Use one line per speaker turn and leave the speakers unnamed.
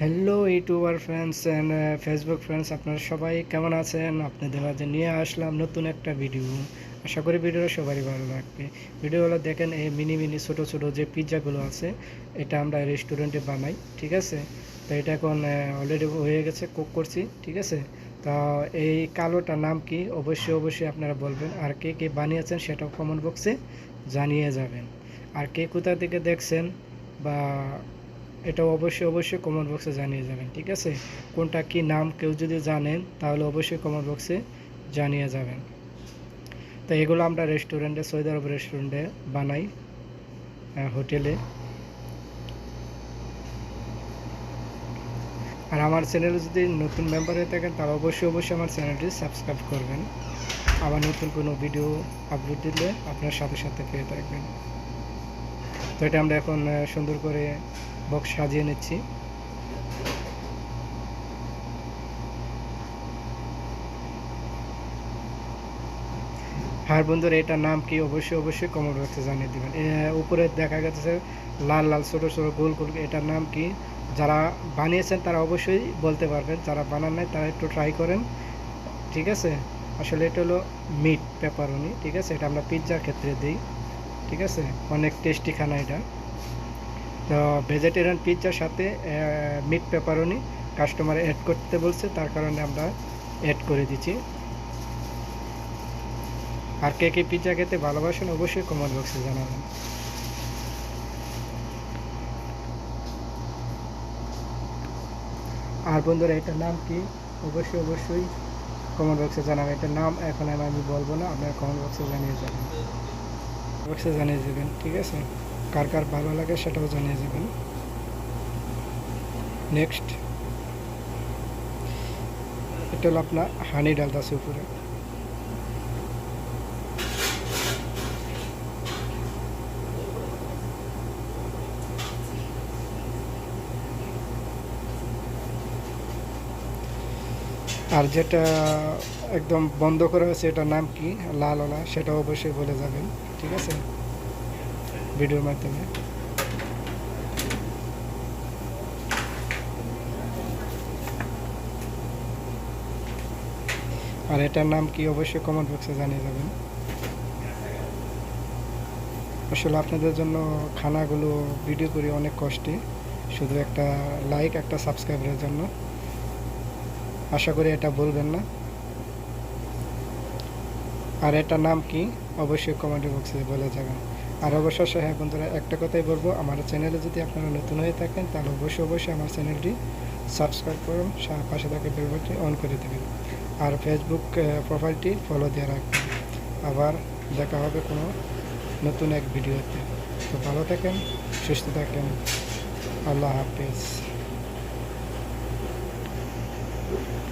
Hello youtuber friends and Facebook friends আপনারা সবাই কেমন আছেন? আপনাদের মাঝে নিয়ে আসলাম নতুন একটা ভিডিও আশা করি ভিডিওটা সবারই ভালো লাগবে। ভিডিওগুলো দেখেন, এই মিনি মিনি ছোটো ছোটো যে পিৎজাগুলো আছে, এটা আমরা রেস্টুরেন্টে বানাই, ঠিক আছে? তো এটা এখন অলরেডি হয়ে গেছে কুক করছি, ঠিক আছে? তা এই কালোটার নাম কি? অবশ্যই অবশ্যই আপনারা বলবেন। আর কে কে বানিয়েছেন সেটাও কমেন্ট বক্সে জানিয়ে যাবেন। আর কে কোথা থেকে দেখছেন বা এটা অবশ্যই অবশ্যই কমেন্ট বক্সে জানিয়ে যাবেন, ঠিক আছে? কোনটা কি নাম কেউ যদি জানেন, তাহলে অবশ্যই কমেন্ট বক্সে জানিয়ে যাবেন। তো এগুলো আমরা রেস্টুরেন্টে সৌদি আরব রেস্টুরেন্টে বানাই হোটেলে। আর আমার চ্যানেলে যদি নতুন মেম্বার হয়ে থাকেন, তাহলে অবশ্যই অবশ্যই আমার চ্যানেলটি সাবস্ক্রাইব করবেন। আবার নতুন কোনো ভিডিও আপলোড দিলে আপনার সাথে সাথে পেয়ে থাকবেন। তো এটা আমরা এখন সুন্দর করে বক্স সাজিয়ে নিচ্ছি। হ্যাঁ বন্ধুরা, এটার নাম কি? অবশ্যই অবশ্যই কমেন্ট বক্সে জানিয়ে দেবেন। উপরে দেখা গেছে লাল লাল, ছোটো ছোটো, গোল গোল, এটার নাম কি? যারা বানিয়েছেন, তারা অবশ্যই বলতে পারবেন। যারা বানান নাই, তারা একটু ট্রাই করেন। ঠিক আছে? আসলে এটা হলো মিট পেপারনি ঠিক আছে? এটা আমরা পিৎজার ক্ষেত্রে দিই। ঠিক আছে? অনেক টেস্টি খানা এটা। তো ভেজিটেরিয়ান পিৎজার সাথে মিট পেপারনি কাস্টমার অ্যাড করতে বলছে, তার কারণে আমরা অ্যাড করে দিচ্ছি। আর কে কে পিৎজা খেতে ভালোবাসেন অবশ্যই কমেন্ট বক্সে জানাবেন। আর বন্ধুরা, এটার নাম কি? অবশ্যই অবশ্যই কমেন্ট বক্সে জানাবেন। এটার নাম এখন আমি বলব না, আপনারা কমেন্ট বক্সে জানিয়ে যাবেন। বক্সে জানিয়ে দেবেন ঠিক আছে? কার কার ভালো লাগে সেটাও জানিয়ে দেবেন। নেক্সট এটা হলো আপনার হানি ডালদাস উপরে। আর যেটা একদম বন্ধ করা হয়েছে, এটার নাম কি? লাল ওলা সেটা অবশ্যই বলে যাবেন, ঠিক আছে? ভিডিওর মাধ্যমে। আর এটার নাম কি অবশ্যই কমেন্ট বক্সে জানিয়ে যাবেন আসলে আপনাদের জন্য খানাগুলো ভিডিও করি অনেক কষ্টে, শুধু একটা লাইক একটা সাবস্ক্রাইবের জন্য। আশা করি এটা বলবেন না। আর এটার নাম কি? অবশ্যই কমেন্ট বক্সে বলে যাবেন। আর অবশ্যই হ্যাঁ বন্ধুরা, একটা কথাই বলব, আমার চ্যানেলে যদি আপনারা নতুন হয়ে থাকেন, তাহলে অবশ্যই অবশ্যই আমার চ্যানেলটি সাবস্ক্রাইব করুন পাশে থাকা বেলবটটি অন করে দেবেন। আর ফেসবুক প্রোফাইলটি ফলো দিয়ে রাখবেন। আবার দেখা হবে কোনো নতুন এক ভিডিওতে। তো ভালো থাকেন, সুস্থ থাকেন। আল্লাহ হাফিজ।